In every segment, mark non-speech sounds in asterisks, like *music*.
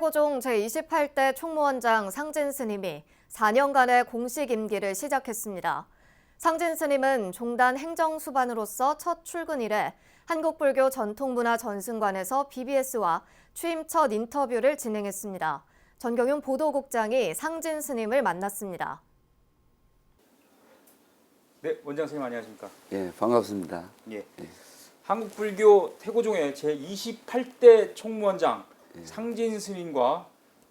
태고종 제28대 총무원장 상진 스님이 4년간의 공식 임기를 시작했습니다. 상진 스님은 종단 행정수반으로서 첫 출근일에 한국불교 전통문화 전승관에서 BBS와 취임 첫 인터뷰를 진행했습니다. 전경윤 보도국장이 상진 스님을 만났습니다. 네, 원장 선생님 안녕하십니까? 예, 반갑습니다. 예. 한국불교 태고종의 제 28대 총무원장 예. 상진 스님과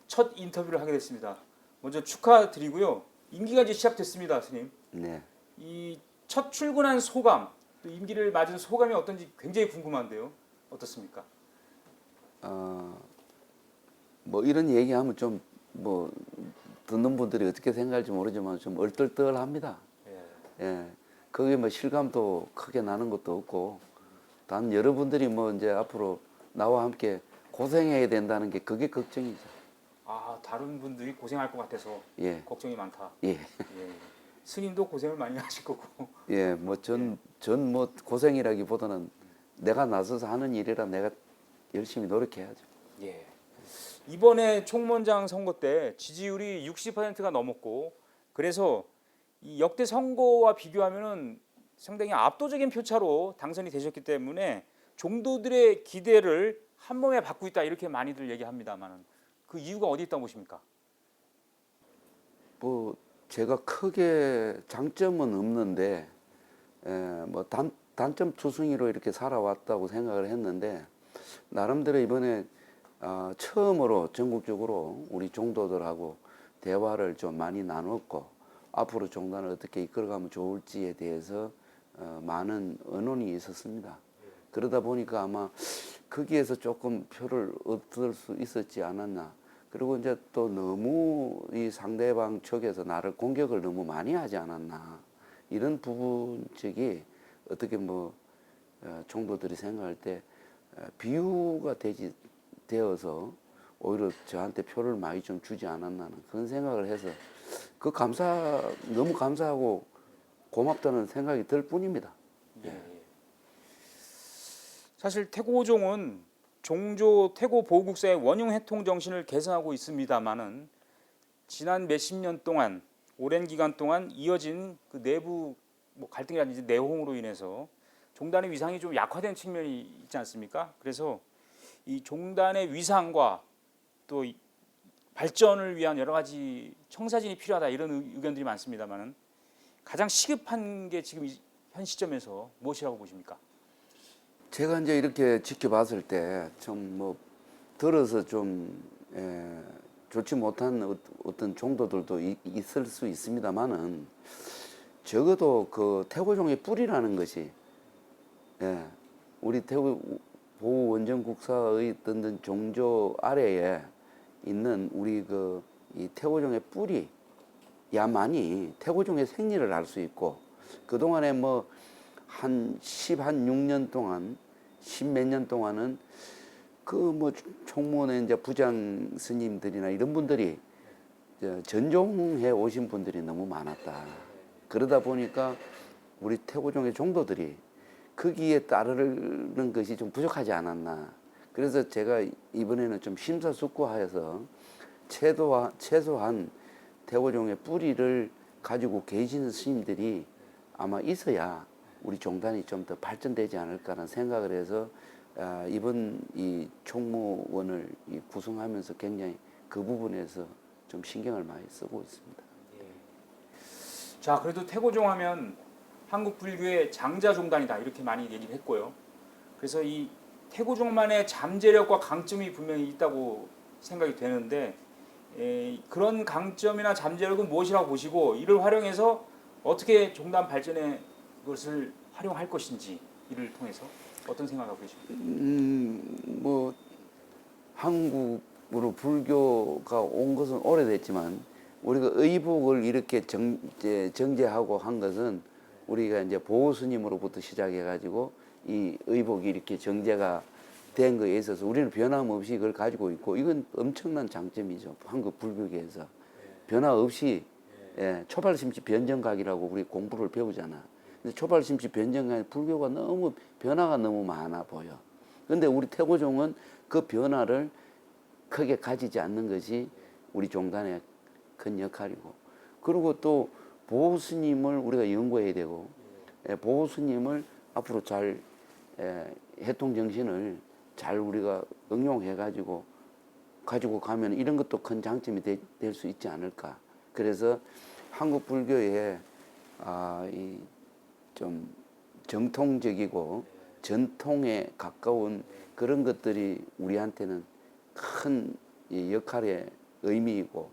첫 인터뷰를 하게 됐습니다. 먼저 축하드리고요. 임기가 이제 시작됐습니다, 스님. 네. 이 첫 출근한 소감, 또 임기를 맞은 소감이 어떤지 굉장히 궁금한데요. 어떻습니까? 어, 뭐 이런 얘기하면 좀 뭐 듣는 분들이 어떻게 생각할지 모르지만 좀 얼떨떨합니다. 예. 예. 거기에 뭐 실감도 크게 나는 것도 없고 단 여러분들이 뭐 이제 앞으로 나와 함께 고생해야 된다는 게 그게 걱정이죠. 아, 다른 분들이 고생할 것 같아서 예. 걱정이 많다. 예. 예. 스님도 고생을 많이 *laughs* 하실 거고. 예. 뭐 전 전 뭐 고생이라기보다는 내가 나서서 하는 일이라 내가 열심히 노력해야죠. 예. 이번에 총무원장 선거 때 지지율이 60%가 넘었고 그래서 이 역대 선거와 비교하면은 상당히 압도적인 표차로 당선이 되셨기 때문에 종도들의 기대를 한 몸에 받고 있다 이렇게 많이들 얘기합니다만은 그 이유가 어디 있다고 보십니까? 뭐 제가 크게 장점은 없는데 에, 뭐 단, 단점 투성이로 이렇게 살아왔다고 생각을 했는데 나름대로 이번에 어, 처음으로 전국적으로 우리 종도들하고 대화를 좀 많이 나눴고 앞으로 종단을 어떻게 이끌어가면 좋을지에 대해서 어, 많은 의논이 있었습니다. 그러다 보니까 아마 거기에서 조금 표를 얻을 수 있었지 않았나. 그리고 이제 또 너무 이 상대방 측에서 나를 공격을 너무 많이 하지 않았나. 이런 부분적이 어떻게 뭐 어, 총도들이 생각할 때 어, 비유가 되지 되어서 오히려 저한테 표를 많이 좀 주지 않았나는 그런 생각을 해서 그 감사 너무 감사하고 고맙다는 생각이 들 뿐입니다. 예. 사실 태고종은 종조 태고 보국사의 원흉 회통 정신을 계승하고 있습니다만은 지난 몇십 년 동안 오랜 기간 동안 이어진 그 내부 뭐 갈등이라든지 내홍으로 인해서 종단의 위상이 좀 약화된 측면이 있지 않습니까? 그래서 이 종단의 위상과 또이 발전을 위한 여러 가지 청사진이 필요하다 이런 의- 의견들이 많습니다만은 가장 시급한 게 지금 이- 현 시점에서 무엇이라고 보십니까? 제가 이제 이렇게 지켜봤을 때 좀 뭐 들어서 좀 에, 좋지 못한 어- 어떤 정도들도 이- 있을 수 있습니다만은 적어도 그 태고종의 뿌리라는 것이 예, 우리 태고 보호 원전 국사의 어떤 종조 아래에 있는 우리 그 이 태고종의 뿌리야만이 태고종의 생리를 알 수 있고 그 동안에 뭐 한 10, 한 6년 동안, 10몇 년 동안은 그 뭐 총무원의 이제 부장 스님들이나 이런 분들이 저 전종해 오신 분들이 너무 많았다. 그러다 보니까 우리 태고종의 종도들이 거기에 따르는 것이 좀 부족하지 않았나. 그래서 제가 이번에는 좀 심사숙고하여서 최소한, 최소한 태고종의 뿌리를 가지고 계시는 스님들이 아마 있어야 우리 종단이 좀 더 발전되지 않을까라는 생각을 해서 아, 이번 이 총무원을 이 구성하면서 굉장히 그 부분에서 좀 신경을 많이 쓰고 있습니다. 자, 그래도 태고종 하면 한국 불교의 장자 종단이다 이렇게 많이 얘기를 했고요. 그래서 이 태고종만의 잠재력과 강점이 분명히 있다고 생각이 되는데 에, 그런 강점이나 잠재력은 무엇이라고 보시고 이를 활용해서 어떻게 종단 발전에 그것을 활용할 것인지 이를 통해서 어떤 생각하고 계십니까? 음, 뭐 한국으로 불교가 온 것은 오래됐지만 우리가 의복을 이렇게 정, 정제하고 한 것은 우리가 이제 보호 스님으로부터 시작해 가지고 이 의복이 이렇게 정제가 된 거에 있어서 우리는 변함없이 그걸 가지고 있고 이건 엄청난 장점이죠 한국 불교계에서 변화 없이 예, 초발심치 변정각이라고 우리 공부를 배우잖아. 초발심치 변정각 불교가 너무 변화가 너무 많아 보여. 근데 우리 태고종은 그 변화를 크게 가지지 않는 것이 우리 종단의 큰 역할이고 그리고 또 보호 스님을 우리가 연구해야 되고 예, 보호 스님을 앞으로 잘 예, 해통 정신을 잘 우리가 응용해 가지고 가지고 가면 이런 것도 큰 장점이 될 수 있지 않을까. 그래서 한국 불교의 아, 이 좀 정통적이고 전통에 가까운 그런 것들이 우리한테는 큰이 역할의 의미이고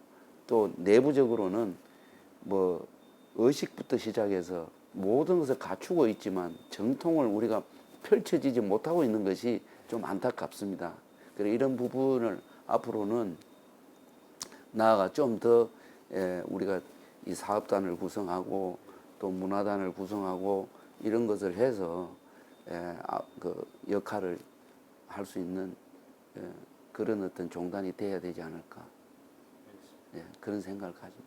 또 내부적으로는 뭐 의식부터 시작해서 모든 것을 갖추고 있지만 정통을 우리가 펼쳐지지 못하고 있는 것이 좀 안타깝습니다. 그래 이런 부분을 앞으로는 나아가 좀 더 우리가 이 사업단을 구성하고 또 문화단을 구성하고 이런 것을 해서 에, 아, 그 역할을 할 수 있는 에, 그런 어떤 종단이 돼야 되지 않을까 예, 그런 생각을 가집니다.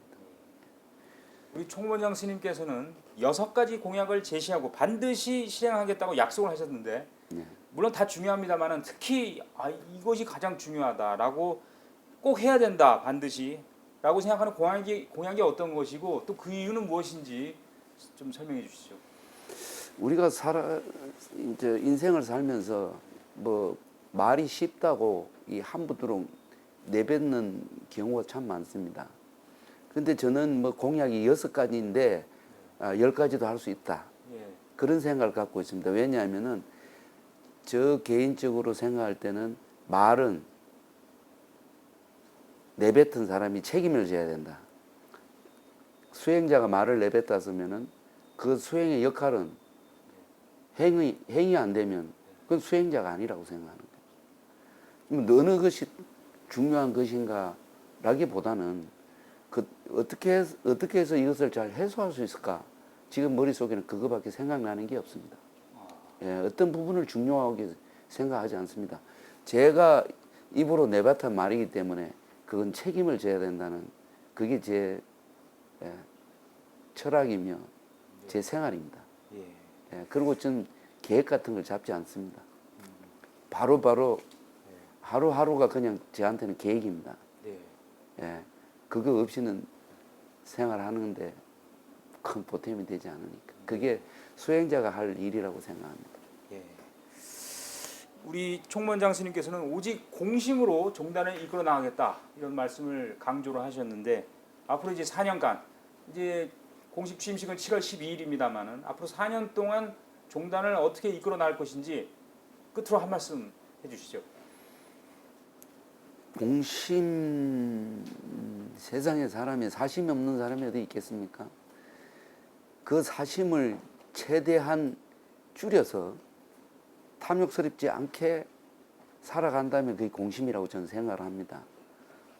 우리 총무원장 스님께서는 여섯 가지 공약을 제시하고 반드시 실행하겠다고 약속을 하셨는데 예. 물론 다 중요합니다만은 특히 아, 이것이 가장 중요하다라고 꼭 해야 된다 반드시라고 생각하는 공약이 공약이 어떤 것이고 또 그 이유는 무엇인지 좀 설명해 주시죠. 우리가 살아 이제 인생을 살면서 뭐 말이 쉽다고 이 함부로 내뱉는 경우가 참 많습니다. 근데 저는 뭐 공약이 여섯 가지인데 아, 열 가지도 할 수 있다. 예. 그런 생각을 갖고 있습니다. 왜냐하면은 저 개인적으로 생각할 때는 말은 내뱉은 사람이 책임을 져야 된다. 수행자가 말을 내뱉었으면은 그 수행의 역할은 행위 행위 안 되면 그건 수행자가 아니라고 생각하는 거예요. 어느 것이 중요한 것인가 라기보다는 그 어떻게 어떻게 해서 이것을 잘 해소할 수 있을까? 지금 머릿속에는 그거밖에 생각나는 게 없습니다. 예, 어떤 부분을 중요하게 생각하지 않습니다. 제가 입으로 내뱉은 말이기 때문에 그건 책임을 져야 된다는 그게 제 예, 철학이며 제 생활입니다. 예. 예, 그리고 전 계획 같은 걸 잡지 않습니다. 바로바로 하루하루가 그냥 저한테는 계획입니다. 네. 예, 그거 없이는 생활하는데 큰 보탬이 되지 않으니까. 그게 수행자가 할 일이라고 생각합니다. 예. 우리 총무원장 스님께서는 오직 공심으로 종단을 이끌어 나가겠다 이런 말씀을 강조를 하셨는데 앞으로 이제 4년간 이제 공식 취임식은 7월 12일입니다만은 앞으로 4년 동안 종단을 어떻게 이끌어 나갈 것인지 끝으로 한 말씀 해주시죠. 공심 음, 세상에 사람이 사심이 없는 사람이 어디 있겠습니까? 그 사심을 최대한 줄여서 탐욕스럽지 않게 살아간다면 그게 공심이라고 저는 생각을 합니다.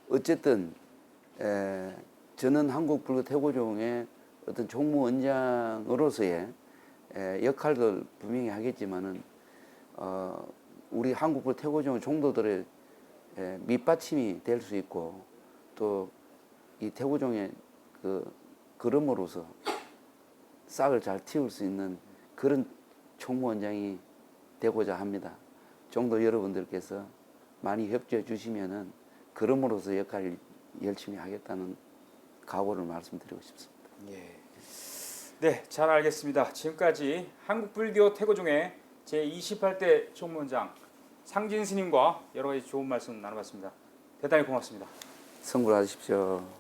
어쨌든 에, 저는 한국 불교 태고종의 어떤 종무원장으로서의 에, 역할도 분명히 하겠지만은 어, 우리 한국 불교 태고종 종도들의 에, 밑받침이 될 수 있고 또 이 태고종의 그 걸음으로서 싹을 잘 틔울 수 있는 그런 총무원장이 되고자 합니다. 종도 여러분들께서 많이 협조해 주시면은 그럼으로써 역할을 열심히 하겠다는 각오를 말씀드리고 싶습니다. 예. 네, 잘 알겠습니다. 지금까지 한국불교 태고종의 제28대 총무원장 상진 스님과 여러 가지 좋은 말씀 나눠봤습니다. 대단히 고맙습니다. 성불하십시오.